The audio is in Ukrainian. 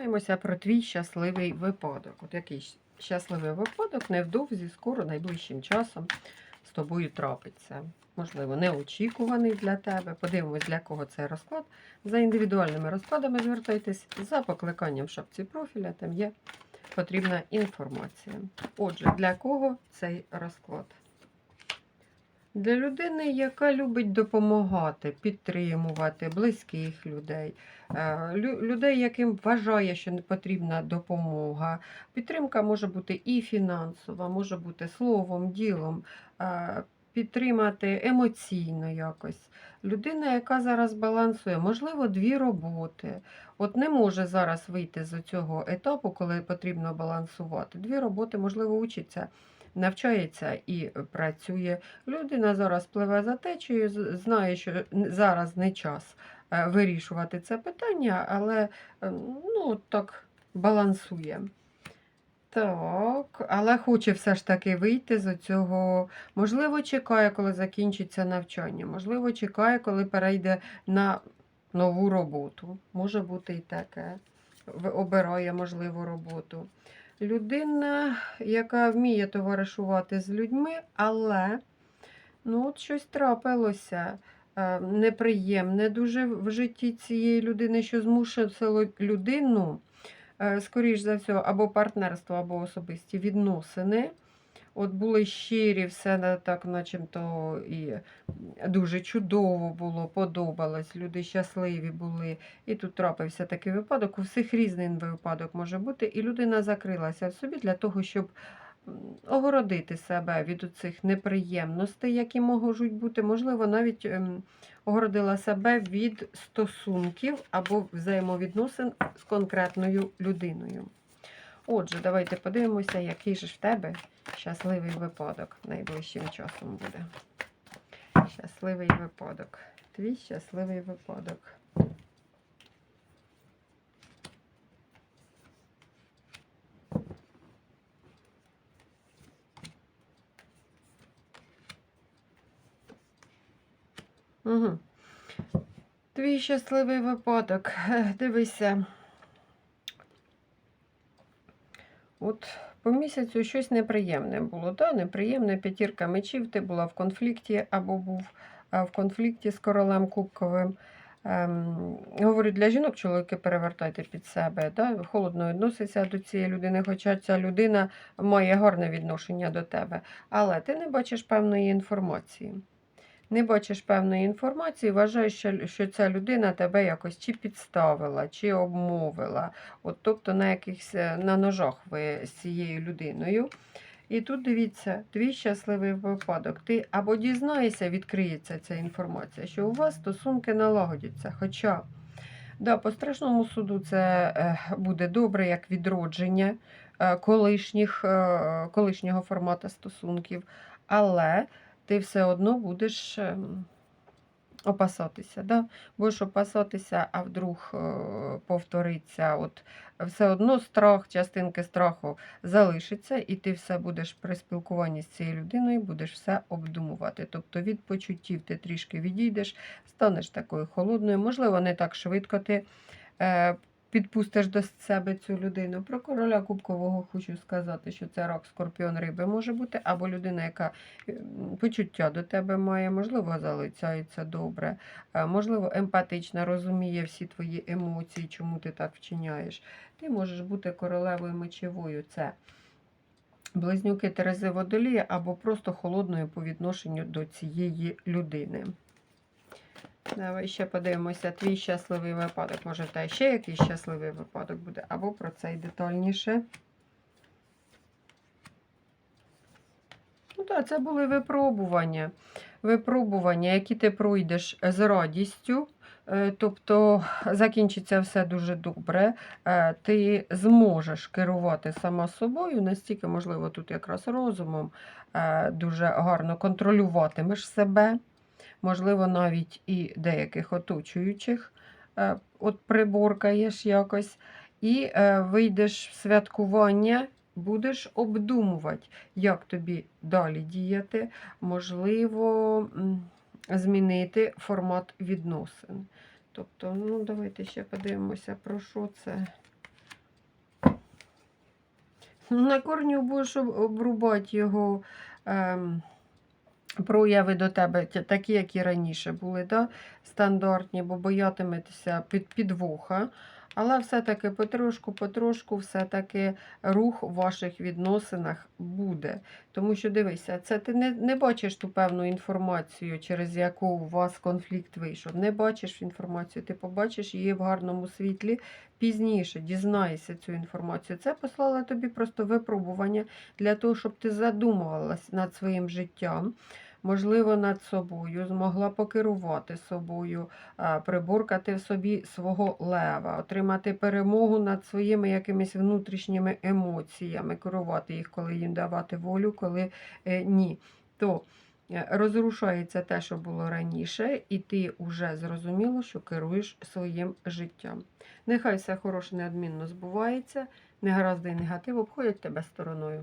Дізнаємося про твій щасливий випадок. От який щасливий випадок невдовзі, скоро, найближчим часом з тобою трапиться. Можливо, неочікуваний для тебе. Подивимось, для кого цей розклад. За індивідуальними розкладами звертайтесь за покликанням в шапці профіля, там є потрібна інформація. Отже, для кого цей розклад? Для людини, яка любить допомагати, підтримувати близьких людей, е, людей, яким вважає, що потрібна допомога. Підтримка може бути і фінансова, може бути словом, ділом, е, підтримати емоційно якось. Людина, яка зараз балансує, можливо, дві роботи. От не може зараз вийти з цього етапу, коли потрібно балансувати. Дві роботи, можливо, учиться, навчається і працює. Людина зараз пливе за течією, знає, що зараз не час е, вирішувати це питання, але е, ну, так балансує. Так, але хоче все ж таки вийти з цього. Можливо, чекає, коли закінчиться навчання. Можливо, чекає, коли перейде на нову роботу. Може бути і таке. Обирає можливу роботу. Людина, яка вміє товаришувати з людьми, але ну, от щось трапилося е, неприємне дуже в житті цієї людини, що змусило людину е, скоріш за все, або партнерство, або особисті відносини. От були щирі, все так, начебто і дуже чудово було, подобалось, люди щасливі були. І тут трапився такий випадок. У всіх різний випадок може бути, і людина закрилася в собі для того, щоб огородити себе від цих неприємностей, які можуть бути. Можливо, навіть ем, огородила себе від стосунків або взаємовідносин з конкретною людиною. Отже, давайте подивимося, який же в тебе щасливий випадок найближчим часом буде. Щасливий випадок. Твій щасливий випадок. Угу. Твій щасливий випадок. Дивися. От по місяцю щось неприємне було. Да? Неприємне п'ятірка мечів, ти була в конфлікті або був в конфлікті з королем Кубковим. Ем, говорю, для жінок чоловіки перевертайте під себе. Да? Холодно відноситься до цієї людини, хоча ця людина має гарне відношення до тебе. Але ти не бачиш певної інформації. Не бачиш певної інформації, вважаєш, що, ця людина тебе якось чи підставила, чи обмовила. От, тобто на якихось е, на ножах ви з цією людиною. І тут дивіться, твій щасливий випадок. Ти або дізнаєшся, відкриється ця інформація, що у вас стосунки налагодяться. Хоча, да, по страшному суду це е, буде добре як відродження е, колишніх, колишнього формату стосунків, але ти все одно будеш ем, опасатися. Да? Будеш опасатися, а вдруг е, повториться. От все одно страх, частинки страху залишиться, і ти все будеш при спілкуванні з цією людиною, будеш все обдумувати. Тобто від почуттів ти трішки відійдеш, станеш такою холодною, можливо, не так швидко ти. Е, Підпустиш до себе цю людину. Про короля Кубкового хочу сказати, що це рак, скорпіон, риби може бути, або людина, яка почуття до тебе має, можливо, залицяється добре, е, можливо, емпатично розуміє всі твої емоції, чому ти так вчиняєш. Ти можеш бути королевою мечовою. Це близнюки Терези Водолія або просто холодною по відношенню до цієї людини. Давай ще подивимося твій щасливий випадок. Може, та ще якийсь щасливий випадок буде, або про це й детальніше. Ну так, це були випробування. Випробування, які ти пройдеш з радістю. Е, Тобто закінчиться все дуже добре. Е, Ти зможеш керувати сама собою, настільки, можливо, тут якраз розумом е, дуже гарно контролюватимеш себе, можливо, навіть і деяких оточуючих е, от приборкаєш якось, і е, вийдеш в святкування. Будеш обдумувати, як тобі далі діяти, можливо, змінити формат відносин. Тобто, ну, давайте ще подивимося, про що це. На корню будеш обрубати його ем, прояви до тебе, такі, як і раніше були, да? стандартні, бо боятиметеся під, підвоха. Але все-таки потрошку, потрошку, все-таки рух у ваших відносинах буде. Тому що дивися, це ти не, не бачиш ту певну інформацію, через яку у вас конфлікт вийшов. Не бачиш інформацію, ти побачиш її в гарному світлі пізніше, дізнаєшся цю інформацію. Це послало тобі просто випробування для того, щоб ти задумувалась над своїм життям. Можливо, над собою, змогла покерувати собою, а, приборкати в собі свого лева, отримати перемогу над своїми якимись внутрішніми емоціями, керувати їх, коли їм давати волю, коли е, ні. То е, розрушається те, що було раніше, і ти вже зрозуміло, що керуєш своїм життям. Нехай все хороше неодмінно збувається, негаразди і негатив обходять тебе стороною.